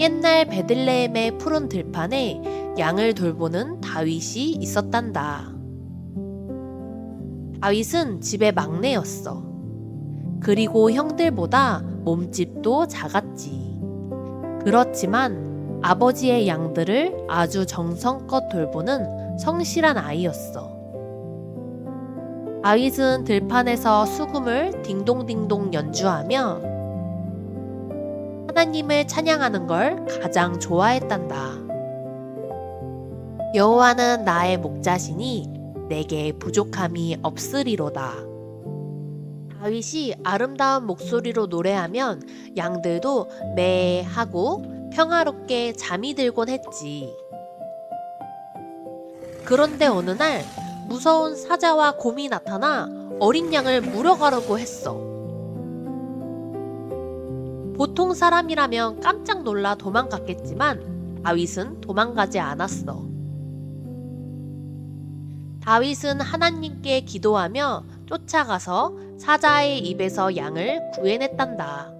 옛날 베들레헴의 푸른 들판에 양을 돌보는 다윗이 있었단다. 다윗은 집의 막내였어. 그리고 형들보다 몸집도 작았지. 그렇지만 아버지의 양들을 아주 정성껏 돌보는 성실한 아이였어. 다윗은 들판에서 수금을 딩동딩동 연주하며 하나님을 찬양하는 걸 가장 좋아했단다. 여호와는 나의 목자시니 내게 부족함이 없으리로다. 다윗이 아름다운 목소리로 노래하면 양들도 매 하고 평화롭게 잠이 들곤 했지. 그런데 어느 날 무서운 사자와 곰이 나타나 어린 양을 물어가려고 했어. 보통 사람이라면 깜짝 놀라 도망갔겠지만 다윗은 도망가지 않았어. 다윗은 하나님께 기도하며 쫓아가서 사자의 입에서 양을 구해냈단다.